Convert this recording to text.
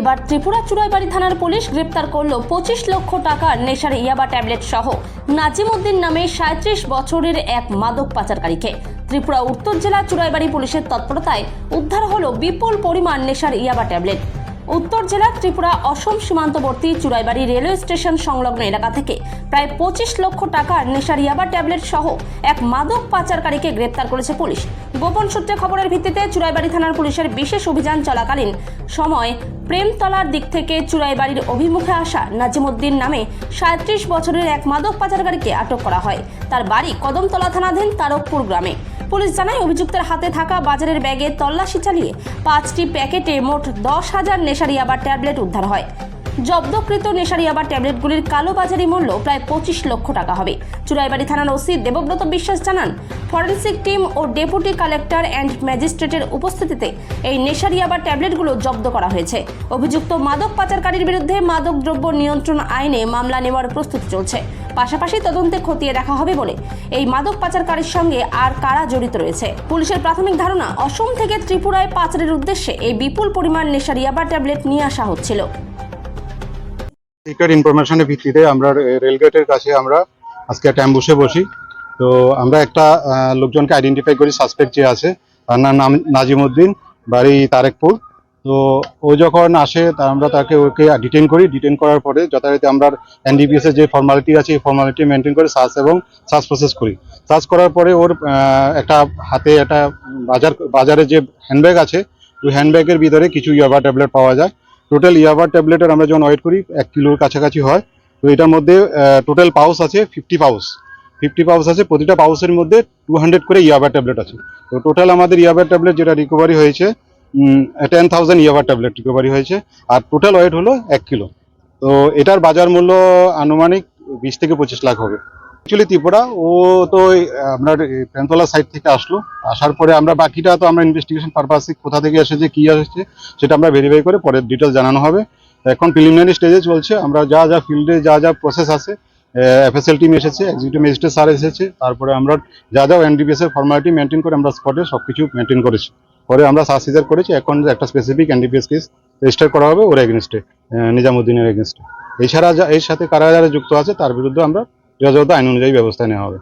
এবার ত্রিপুরা চুড়াইবাড়ি থানার পুলিশ গ্রেপ্তার করল পঁচিশ লক্ষ টাকার নেশার ইয়াবা ট্যাবলেট সহ। নাজিমুদ্দিন নামে সাঁত্রিশ বছরের এক মাদক পাচারকারীকে। ত্রিপুরা উত্তর জেলা চুড়াইবাড়ি পুলিশের তৎপরতায় উদ্ধার হলো বিপুল পরিমাণ নেশার ইয়াবা ট্যাবলেট। উত্তর জেলার ত্রিপুরা অসম সীমান্তবর্তী চুড়াইবাড়ি রেলওয়ে স্টেশন সংলগ্ন এলাকা থেকে প্রায় পঁচিশ লক্ষ টাকার নেশার ইয়াবা ট্যাবলেট সহ এক মাদক পাচারকারীকে গ্রেপ্তার করেছে পুলিশ। গোপন সূত্রে খবরের ভিত্তিতে চুড়াইবাড়ি থানার পুলিশের বিশেষ অভিযান চলাকালীন সময় প্রেমতলার দিক থেকে চুড়াইবাড়ির অভিমুখে আসা নাজিমুদ্দিন নামে সাঁত্রিশ বছরের এক মাদক পাচারকারীকে আটক করা হয়। তার বাড়ি কদমতলা থানাধীন তারকপুর গ্রামে। পুলিশ জানায়, অভিযুক্তের হাতে থাকা বাজারের ব্যাগে তল্লাশি চালিয়ে পাঁচটি প্যাকেটে মোট দশ হাজার নেশারি আবার ট্যাবলেট উদ্ধার হয়। জব্দকৃত নেশারি আবার ট্যাবলেটগুলির কালোবাজারি মূল্য প্রায় পঁচিশ লক্ষ টাকা হবে। চুরাইবাড়ি থানার ওসি দেবব্রত বিশ্বাস জানান, ফরেন্সিক টিম ও ডেপুটি কালেক্টর অ্যান্ড ম্যাজিস্ট্রেটের উপস্থিতিতে এই নেশারি আবার ট্যাবলেটগুলো জব্দ করা হয়েছে। অভিযুক্ত মাদক পাচারকারীর বিরুদ্ধে মাদক দ্রব্য নিয়ন্ত্রণ আইনে মামলা নেওয়ার প্রস্তুতি চলছে। পাশাপাশি তদন্তে খতিয়ে দেখা হবে বলে এই মাদক পাচারকারীর সঙ্গে আর কারা জড়িত রয়েছে? পুলিশের প্রাথমিক ধারণা, অসম থেকে ত্রিপুরায় পাচারের উদ্দেশ্যে এই বিপুল পরিমাণ নেশার ইয়াবা ট্যাবলেট নিয়ে আসা হচ্ছিল। সিক্রেট ইনফরমেশনের ভিত্তিতে আমরা রেলগেটের কাছে আমরা আজকে একটা অ্যাম্বুসে বসি। তো আমরা একটা লোকজনকে আইডেন্টিফাই করি সাসপেক্ট যে আছে, তার নাম নাম নাজিমুদ্দিন, বাড়ি তারেকপুর। তো ও যখন আসে, তা আমরা তাকে ওকে ডিটেন করি। ডিটেন করার পরে যথারীতি আমরা এনডিপিএস এর যে ফর্মালিটি আছে, এই ফর্মালিটি মেনটেন করে সার্চ এবং সার্চ প্রসেস করি। সার্চ করার পরে ওর একটা হাতে একটা বাজার, বাজারে যে হ্যান্ডব্যাগ আছে, ওই হ্যান্ডব্যাগের ভিতরে কিছু ইয়াবা ট্যাবলেট পাওয়া যায়। টোটাল ইয়াবা ট্যাবলেটের আমরা যখন ওয়েট করি, এক কিলোর কাছাকাছি হয়। তো এটার মধ্যে টোটাল পাউস আছে ফিফটি পাউস ফিফটি পাউস আছে, প্রতিটা পাউসের মধ্যে টু হান্ড্রেড করে ইয়াবা ট্যাবলেট আছে। তো টোটাল আমাদের ইয়াবা ট্যাবলেট যেটা রিকভারি হয়েছে ten thousand yaba tablet recovery হয়েছে, আর টোটাল ওয়েট হলো এক কিলো তো এটার বাজার মূল্য আনুমানিক বিশ থেকে পঁচিশ লাখ হবে। অ্যাকচুয়ালি ত্রিপুরা। ও তো আপনার প্রেমতলা সাইড থেকে আসলো। আসার পরে আমরা বাকিটা তো আমরা ইনভেস্টিগেশন পারপাসে কোথা থেকে এসেছে, কি এসেছে, সেটা আমরা ভেরিফাই করে পরে ডিটেলস জানানো হবে। এখন প্রিলিমিনারি স্টেজে চলছে। আমরা যা যা ফিল্ডে যা যা প্রসেস আছে এফএসএল টিম এসেছে এক্সিকিউটিভ ম্যাজিস্ট্রেট স্যার এসেছে, তারপরে আমরা যা যা এনডিপিএস এর ফর্মালিটি মেনটেন করে আমরা স্পটে সবকিছু মেনটেন করেছি। পরে আমরা সার্চ করেছি। এখন একটা স্পেসিফিক এনডিপিএস কেস রেজিস্টার করা হবে, ওর এগেনস্টে নিজামুদ্দিনের এগেনস্টে এছাড়া যা, এর সাথে কারা যারা যুক্ত আছে, তার বিরুদ্ধে আমরা যথাযথ আইন অনুযায়ী ব্যবস্থা নেওয়া হবে।